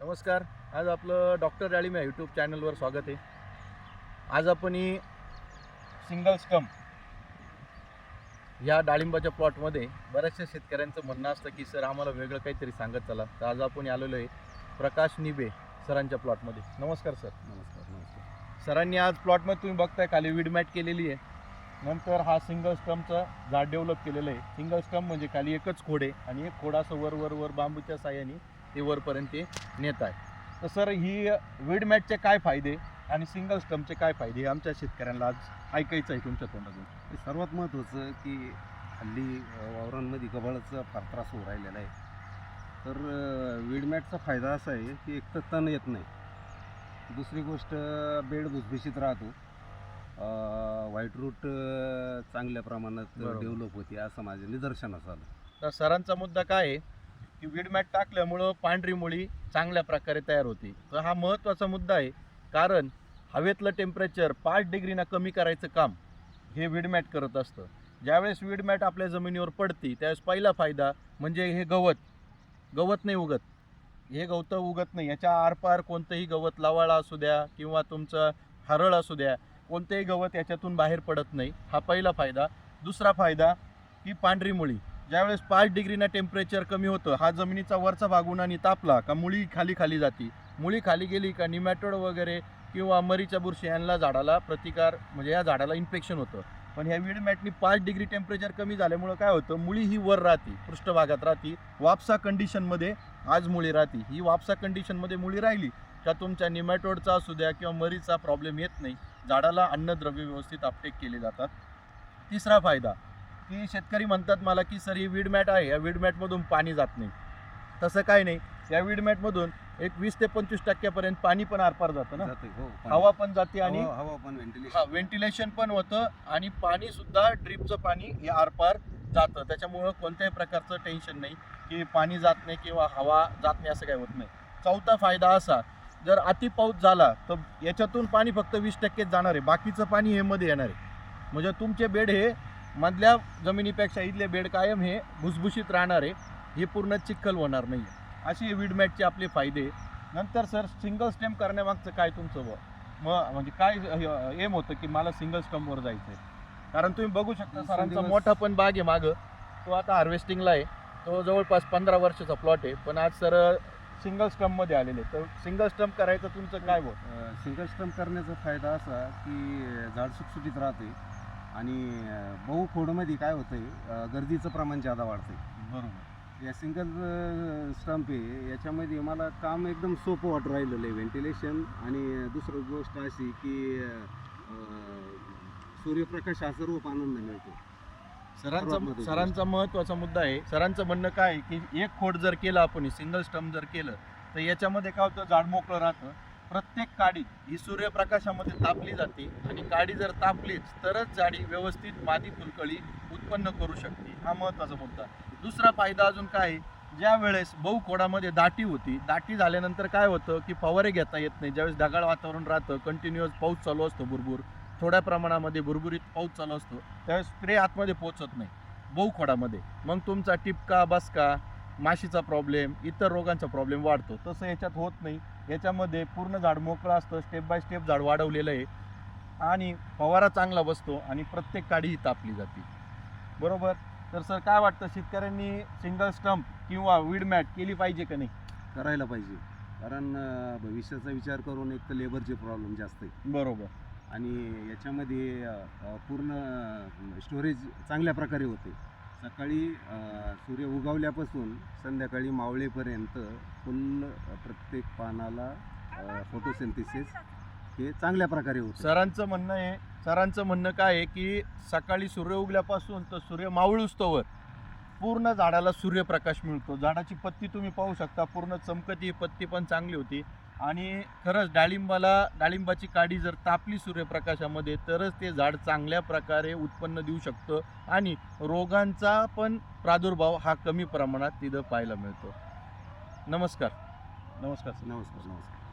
नमस्कार. आज आपलं डॉक्टर डाळिंब या यूट्यूब चॅनलवर स्वागत आहे. आज आपण ही सिंगल स्टम्प या डाळिंबाच्या प्लॉटमध्ये बऱ्याचशा शेतकऱ्यांचं म्हणणं असतं की सर आम्हाला वेगळं काहीतरी सांगत चला. तर आज आपण आलेलो आहे प्रकाश निबे सरांच्या प्लॉटमध्ये नमस्कार सर. नमस्कार नमस्कार. सरांनी आज प्लॉटमध्ये तुम्ही बघताय खाली वीड मॅट केलेली आहे. नंतर हा सिंगल स्टम्पचा झाड डेव्हलप केलेलं आहे. सिंगल स्टम्प म्हणजे खाली एकच खोड आहे आणि एक खोड असं वर वर वर बांबूच्या साह्याने ते वरपर्यंत ते नेत आहे. तर सर ही वीड मॅटचे काय फायदे आणि सिंगल स्टम्पचे काय फायदे हे आमच्या शेतकऱ्यांना आज ऐकायचं आहे तुमच्या तोंडातून. हे सर्वात महत्त्वाचं की हल्ली वावरांमध्ये गबाळाचा फार त्रास होऊ राहिलेला आहे. तर वीडमॅटचा फायदा असा आहे की एक तर तण येत नाही. दुसरी गोष्ट बेड भुसभुशीत राहतो. व्हाईट रूट चांगल्या प्रमाणात. डेव्हलप होते असं माझ्या निदर्शनास आलं. तर सरांचा मुद्दा काय आहे? की वीड मॅट टाकल्यामुळं पांढरी मुळी चांगल्या प्रकारे तयार होती. तर हा महत्त्वाचा मुद्दा आहे. कारण हवेतलं टेम्परेचर पाच डिग्रीना कमी करायचं काम हे वीड मॅट करत असतं. ज्यावेळेस वीड मॅट आपल्या जमिनीवर पडती त्यावेळेस पहिला फायदा म्हणजे हे गवत. गवत नाही उगत. हे गवतं उगत नाही. याच्या आरपार कोणतंही गवत लवाळा असू द्या किंवा तुमचं हरळ असू द्या कोणतेही गवत याच्यातून बाहेर पडत नाही. हा पहिला फायदा. दुसरा फायदा की पांढरी मुळी. ज्यावेळेस पाच डिग्रीनं टेम्परेचर कमी होतं हा जमिनीचा वरचा भाग उन्हाने तापला का मुळी खाली खाली जाती? मुळी खाली गेली का निमॅटोड वगैरे किंवा मरीच्या बुरशी यांना झाडाला प्रतिकार म्हणजे या झाडाला इन्फेक्शन होतं. पण ह्या वीड मॅटनी पाच डिग्री टेम्परेचर कमी झाल्यामुळं काय होतं? मुळी ही वर राहते पृष्ठभागात राहते वापसा कंडिशनमध्ये आज मुळी राहते. ही वापसा कंडिशनमध्ये मुळी राहिली का तुमच्या निमॅटोडचा असू द्या किंवा मरीचा प्रॉब्लेम येत नाही. झाडाला अन्नद्रव्य व्यवस्थित अपटेक केले जातात. तिसरा फायदा की शेतकरी म्हणतात मला की सर ही वीड मॅट आहे. या वीड मॅटमधून पाणी जात नाही. तसं काय नाही. या वीड मॅटमधून एक वीस ते पंचवीस टक्क्यापर्यंत पाणी पण आरपार जातं ना. जाते हो हवा पण जाते आणि हवा पण हा व्हेंटिलेशन व्हेंटिलेशन पण होतं आणि पाणी सुद्धा ड्रीपचं पाणी हे आरपार जातं. त्याच्यामुळं कोणत्याही प्रकारचं टेन्शन नाही की पाणी जात नाही किंवा हवा जात नाही असं काही होत नाही. चौथा फायदा असा जर अति पाऊस झाला तर याच्यातून पाणी फक्त वीस टक्केच जाणार आहे. बाकीचं पाणी हे मध्ये येणार आहे. म्हणजे तुमचे बेड हे मधल्या जमिनीपेक्षा इथले बेड कायम हे भुसभुशीत राहणार आहे हे पूर्ण चिखल होणार नाही असे वीडमॅटचे आपले फायदे नंतर सर सिंगल स्टेम करण्यामागचं काय तुमचं मग म्हणजे काय एम होतं की मला सिंगल स्टम्पवर जायचं आहे कारण तुम्ही बघू शकता सरांचा मोठा पण बाग आहे मागं. तो आता हार्वेस्टिंगला आहे. तो जवळपास पंधरा वर्षाचा प्लॉट आहे. पण आज सर सिंगल स्टम्पमध्ये आलेले तर सिंगल स्टम्प करायचं तुमचं काय बोल सिंगल स्टम्प करण्याचा फायदा असा की झाड सुटसुटीत राहते. आणि बहु खोडमध्ये काय होतंय गर्दीचं प्रमाण जादा वाढतंय. बरोबर. या सिंगल स्टंप आहे याच्यामध्ये मला काम एकदम सोपं वाटू राहिलेलं आहे. व्हेंटिलेशन आणि दुसरं गोष्ट अशी की सूर्यप्रकाश हा सर्व पानांना मिळतो. सरांचा महत्त्वाची सरांचा महत्त्वाचा मुद्दा आहे सरांचं म्हणणं काय की एक खोड जर केलं आपण सिंगल स्टम्प जर केलं तर याच्यामध्ये काय होतं झाड मोकळं राहतं. प्रत्येक काडी ही सूर्यप्रकाशामध्ये तापली जाते आणि काडी जर तापलीच तरच झाडी व्यवस्थित मादी फुलकळी उत्पन्न करू शकते. हा महत्त्वाचा मुद्दा. दुसरा फायदा अजून काय आहे? ज्या वेळेस बहु खोडामध्ये दाटी होती दाटी झाल्यानंतर काय होतं की फवारे घेता येत नाही. ज्यावेळेस ढगाळ वातावरण राहतं कंटिन्युअस पाऊस चालू असतो भुरभुर थोड्या प्रमाणामध्ये भुरभुरीत पाऊस चालू असतो त्यावेळेस स्प्रे आतमध्ये पोचत नाही बहुखोडामध्ये मग तुमचा टिपका बसका माशीचा प्रॉब्लेम इतर रोगांचा प्रॉब्लेम वाढतो. तसं याच्यात होत नाही. याच्यामध्ये पूर्ण झाड मोकळं असतं स्टेप बाय स्टेप झाड वाढवलेलं आहे. आणि फवारा चांगला बसतो आणि प्रत्येक काडी ही तापली जाते. बरोबर? तर सर काय वाटतं? शेतकऱ्यांनी सिंगल स्टम्प किंवा वीड मॅट केली पाहिजे का नाही? करायला पाहिजे. कारण भविष्याचा विचार करून एक तर लेबरचे प्रॉब्लेम जास्त आहे बरोबर. आणि याच्यामध्ये पूर्ण स्टोरेज चांगल्या प्रकारे होते. सकाळी सूर्य उगवल्यापासून संध्याकाळी मावळेपर्यंत फुल प्रत्येक पानाला फोटोसिंथिसिस हे चांगल्या प्रकारे होतं. सरांचं म्हणणं आहे सरांचं म्हणणं काय आहे की सकाळी सूर्य उगल्यापासून तर सूर्य मावळूस्तोवर पूर्ण झाडाला सूर्यप्रकाश मिळतो. झाडाची पत्ती तुम्ही पाहू शकता पूर्ण चमकती पत्ती पण चांगली होती. आणि खरंच डाळिंबाला डाळिंबाची काडी जर तापली सूर्यप्रकाशामध्ये तरच ते झाड चांगल्या प्रकारे उत्पन्न देऊ शकतं आणि रोगांचा पण प्रादुर्भाव हा कमी प्रमाणात तिथं पाहायला मिळतो. नमस्कार. नमस्कार सर. नमस्कार नमस्कार.